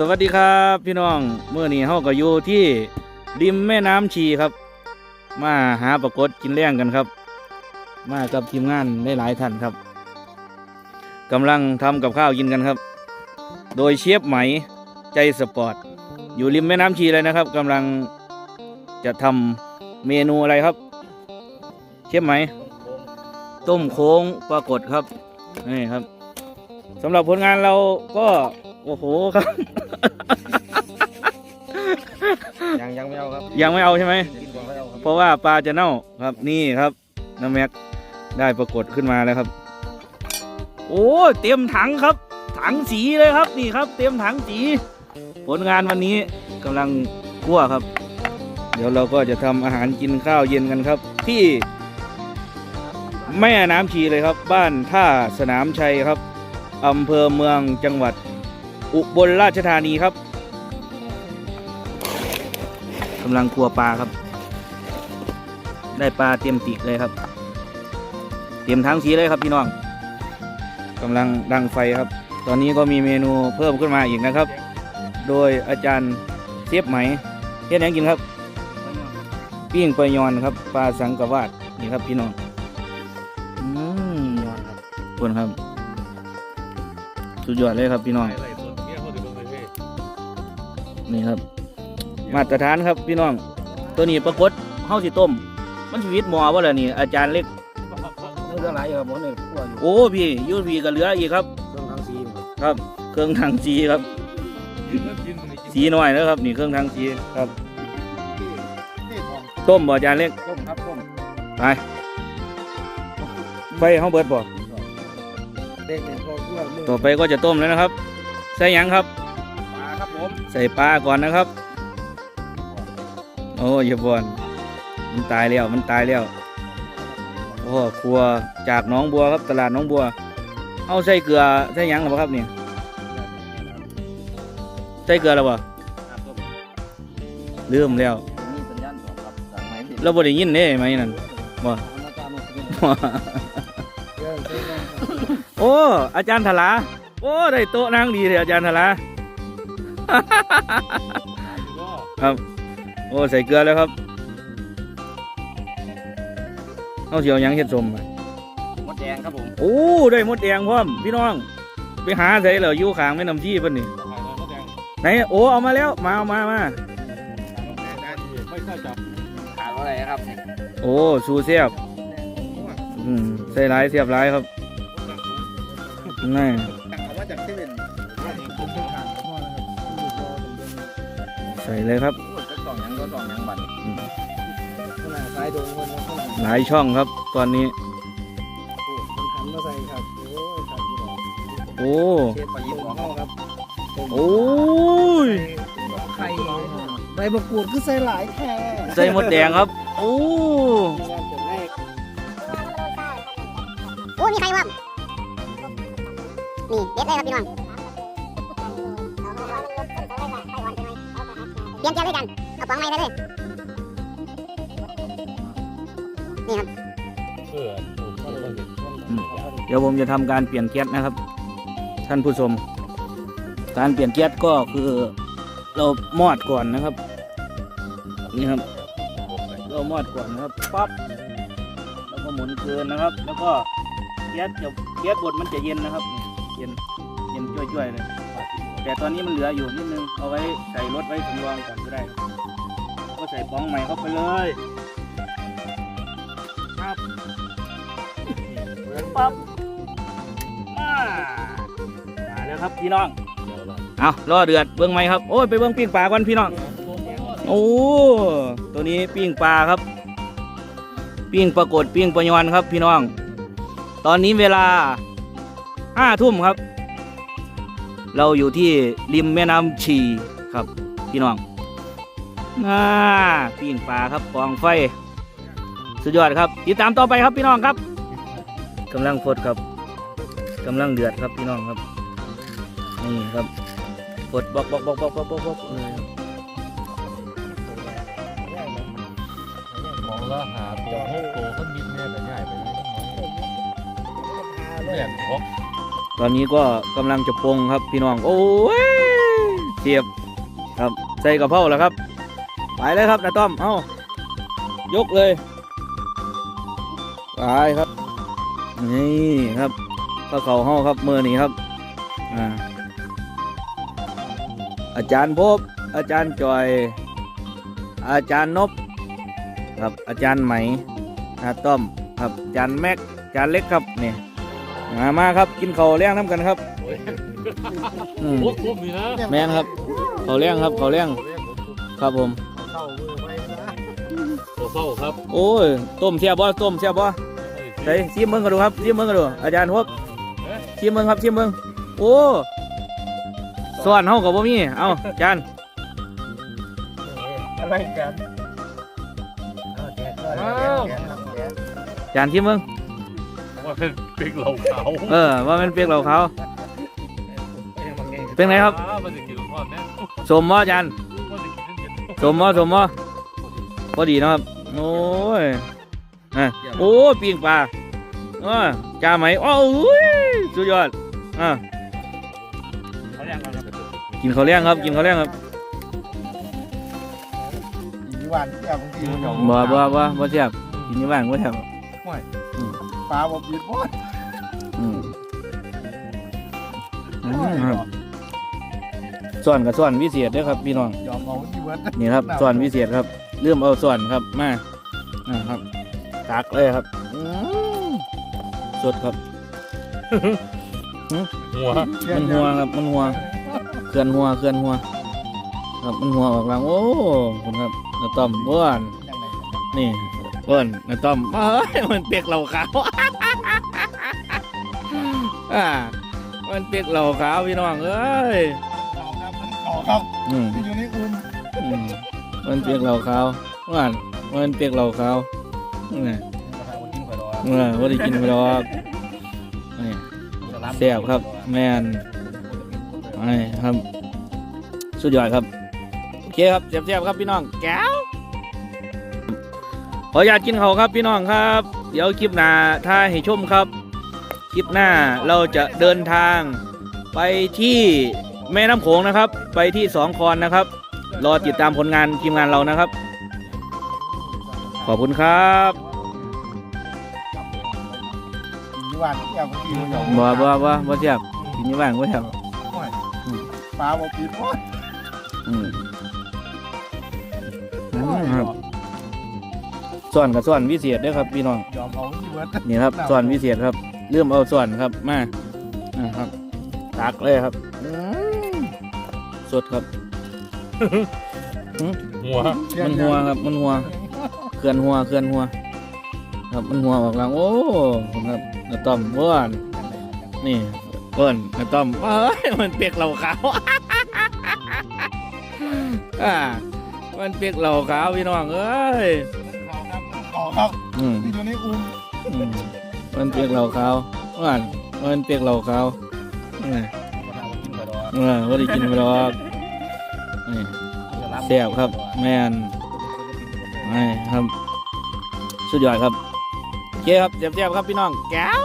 สวัสดีครับพี่น้องเมื่อนี้เฮาก็อยู่ที่ริมแม่น้ำชีครับ มาหาปรากฏกินแล้งกันครับ มากับทีมงานได้หลายท่านครับกำลังทำกับข้าวกินกันครับ โดยเชฟไหมใจสปอร์ต อยู่ริมแม่น้ำชีเลยนะครับกำลังจะทำเมนูอะไรครับ เชฟไหม ต้มโค้งปรากฏครับนี่ครับสำหรับผลงานเราก็ โอ้โหครับ ยังยังไม่เอาครับยังไม่เอาใช่ไหม กินก่อนไม่เอาครับเพราะว่าปลาจะเน่าครับนี่ครับน้ำแม็กได้ปรากฏขึ้นมาแล้วครับ โอ้เตรียมถังครับ ถังสีเลยครับนี่ครับ เตรียมถังสี ผลงานวันนี้กำลังคั่วครับ เดี๋ยวเราก็จะทำอาหารกินข้าวเย็นกันครับ ที่ แม่น้ำชีเลยครับ บ้านท่าสนามชัยครับอำเภอเมืองจังหวัด อุบลราชธานีครับกำลังครัวปลาครับ ได้ปลาเตรียมปีกเลยครับ เตรียมทั้งสีเลยครับพี่น้องกำลังดังไฟครับ ตอนนี้ก็มีเมนูเพิ่มขึ้นมาอีกนะครับ โดยอาจารย์เสียบไหมเฮ็ดหยังกินครับปิ้งปลายอนครับปลาสังกวาดนี่ครับพี่น้องอืมขอบคุณครับ สุดยอดเลยครับพี่น้อง นี่ครับ มาตรฐานครับพี่น้อง ตัวนี้ปรากฏเฮาสิต้ม มันชีวิตหมอว่าล่ะนี่อาจารย์เล็กเรื่องอะไรครับผมเนี่ยขั้วอยู่โอ้พี่อยูพี่ก็เหลืออีกครับเครื่องทั้งซีครับครับ เครื่องทางสีครับ สีน้อยนะครับ นี่เครื่องทางสีครับนี่ของต้มบ่อาจารย์เล็กต้มครับต้มไปไฟเฮาเบิดบ่เด็กเนี่ยพอขั้วมือต่อไปก็จะต้มแล้วนะครับ ใส่หยังครับปลาครับ ผมใส่ปลาก่อนนะครับ โอ้อยาบอนมันตายแล้วมันตายแล้วโอ้ครัวจากหน้องบัวครับตลาดหน้องบัว เอาใส่เกลือใส่หยังหรือเปล่าครับนี่ใส่เกลือแล้วบ่ครับต้มลืมแล้วมีสัญญาณตอบรับจากไหนที่เราบ่ได้ยินเด้ไหมนั่นบ่มาตามมาคุยกันเรื่องเรื่องโอ้อาจารย์ถลาโอ้ได้โต๊ะนั่งดีเลยอาจารย์ถลา ครับ โอ้ใส่เกลือแล้วครับเอาเสียวหยังเฮ็ดสมอะมดแดงครับผม โอ้ได้มดแดงพร้อมพี่น้อง ไปหาใส่เหรออยู่ข้างแม่น้ำที่เพิ่นนี่มดแดงไหนโอ้เอามาแล้วมาเอามามาไม่ค่อยจับขาดอะไรครับ โอ้สูเสียบอืมใส่หลายเสียบหลายครับง่ายเอาว่าจากเซเว่น ใส่เลยครับก็สองยังก็สองยังบันขนาดสายดงคนขนาดหลายช่องครับตอนนี้มันทำมาใส่ครับโอ้ยครับโอ้เชฟปลายิ้มของเขาครับโอ้ยไข่ใบมะกรูดคือใส่หลายแค่ใส่มดแดงครับ โอ้โอ้มีใครวะนี่เด็ดเลยครับพี่น้อง เปลี่ยนแก้วด้วยกัน เอาปองไม้ไปเลยนี่ครับเดี๋ยวผมจะทำการเปลี่ยนแก๊สนะครับ ท่านผู้ชม การเปลี่ยนแก๊สก็คือเรามอดก่อนนะครับ นี่ครับ เรามอดก่อนนะครับปั๊บแล้วก็หมุนเกินนะครับ แล้วก็แก๊สจะแก๊สบดมันจะเย็นนะครับ เย็นเย็นจ้วยๆเลย แต่ตอนนี้มันเหลืออยู่นิดนึง เอาไว้ใส่รถไว้สำรองก่อนก็ได้ ก็ใส่ป้องใหม่เข้าไปเลย ครับปั๊บมามาแล้วครับพี่น้อง เอารอเดือดเบิ้งไหมครับ โอ้ยไปเบิ้งปิ้งปลาก่อนพี่น้อง โอ้ ตัวนี้ปิ้งปลาครับ ปิ้งปรากฏปิ้งปลายอนครับพี่น้อง ตอนนี้เวลาห้าทุ่มครับ เราอยู่ที่ริมแม่น้ำชีครับ พี่น้องน่าปิ้งปลาครับกองไฟ สุดยอดครับติดตามต่อไปครับพี่น้องครับกำลังฟดครับกำลังเดือดครับพี่น้องครับนี่ครับฟดบอกบอกบอกบอกบอกบอกบอกเลยครับมองแล้วหาตัวโฮโกเครื่องบินเนี่ยแต่ใหญ่ไปเลยแหลมพก ตอนนี้ก็กำลังจะปงครับพี่น้อง โอ้ยเทียบครับใส่กระเพราแล้วครับ ไปเลยครับนาต้อม เอ้ายกเลยไปครับ นี่ครับข้าเขาห้อครับมือนี้ครับอ่าอาจารย์พบ อาจารย์จอย อาจารย์นบครับอาจารย์ไหมนาต้อมครับอาจารย์แม็กอาจารย์เล็กครับนี่ มามาครับกินข้าวเลี้ยงน้ำกันครับอืมโอ้คุ้มดีนะแม่นครับข้าวเลี้ยงครับข้าวเลี้ยงครับผม เข้ามือไว้นะตัวเศร้าครับโอ้ยต้มเสียบ่ต้มเสียบ่ใส่ชิมเบิ่งกันดูครับชิมเบิ่งกันดูอาจารย์พบชิมเบิ่งครับชิมเบิ่งโอ้ส่วนเฮากับบ่มีเอ้าอาจารย์อะไรกันเอาแกะก่อนแกะแกะอาจารย์ชิมเบิ่งว่าเป็น ปิกเหล่าขาวเออว่ามันเปียกเหล่าขาวเป็นไงครับอ้าวมันจะกินทอดแน่สมบ่อาจารย์มันจะกินเย็นสมบ่สมบ่พอดีเนาะครับ โอ้ยอะโอ้ยปิ้งปลาอ่าจ้าไหมโอ้ยสุดยอดอ่าเขาเรียกกันครับกินข้าวเลี้ยงครับ กินข้าวเลี้ยงครับอีวันที่เอาของกินมันหยองบ่บ่บ่บ่แซ่บกินอยู่บ้านบ่แซ่บปลาบ่ปิดหมด ส่วนกับส่วนวิเศษเด้อครับพี่น้อง ยอมเอาที่เบิดนี่ครับส่วนวิเศษครับเริ่มเอาส่วนครับมาอ่าครับตักเลยครับอืมสดครับ หัวมันหัวครับมันหัวเคลื่อนหัวเคลื่อนหัว ครับมันหัวออกหลังโอ้คุณครับนาต้อมบ้วนนี่บ้วนนาต้อมเอ้ยมันเปียกเหล่าขาวอ่า มันเปียกเหล่าขาวพี่น้องเอ้ยขอครับอืมอยู่ในอุ่นอืมมันเปียกเหล่าขาวว่านมันเปียกเหล่าขาวนี่เมื่อว่าได้กินไปหรอกนี่แซ่บครับ แม่นนี่ครับ สุดยอดครับ โอเคครับเสียบๆครับพี่น้อง แก้วขออยากกินเขาวครับพี่น้องครับ เดี๋ยวคลิปหน้าถ้าให้ชมครับค ลิปหน้าเราจะเดินทาง ไปที่แม่น้ำโขงนะครับ ไปที่สองคอนนะครับ รอติดตามผลงานทีมงานเรานะครับ ขอบคุณครับอีวันที่เอาของกินมันหยองบ่บ่บ่บ่เสียบกินอยี่บ้านบ่เสียบปลาบ่ปิดหมดอืม ส่วนกับส่วนวิเศษเด้วยครับพี่น้องยอมเอาที่เบิดนี่ครับส่วนวิเศษครับเริ่มเอาส่วนครับมาอ่าครับตักเลยครับอืมสดครับหัวมันหัวครับมันหัวเคลื่อนหัวเคลื่อนหัว ครับมันหัวออกหลังโอ้ผมครับนาต้อมบ้วนนี่บ้วนนาต้อมเอ้ยมันเปียกเหล่าขาวอ่ามันเปียกเหล่าขาวพี่น้องเอ้ย ขอครับอืมอยู่ในอุ่นอืมมันเปียกเหล่าขาวว่านมันเปียกเหล่าขาวนี่เออว่าได้กินไปหรอกนี่แซ่บครับ แม่นนี่ครับ สุดยอดครับโอเคครับเจ็บๆครับพี่น้องแก้ว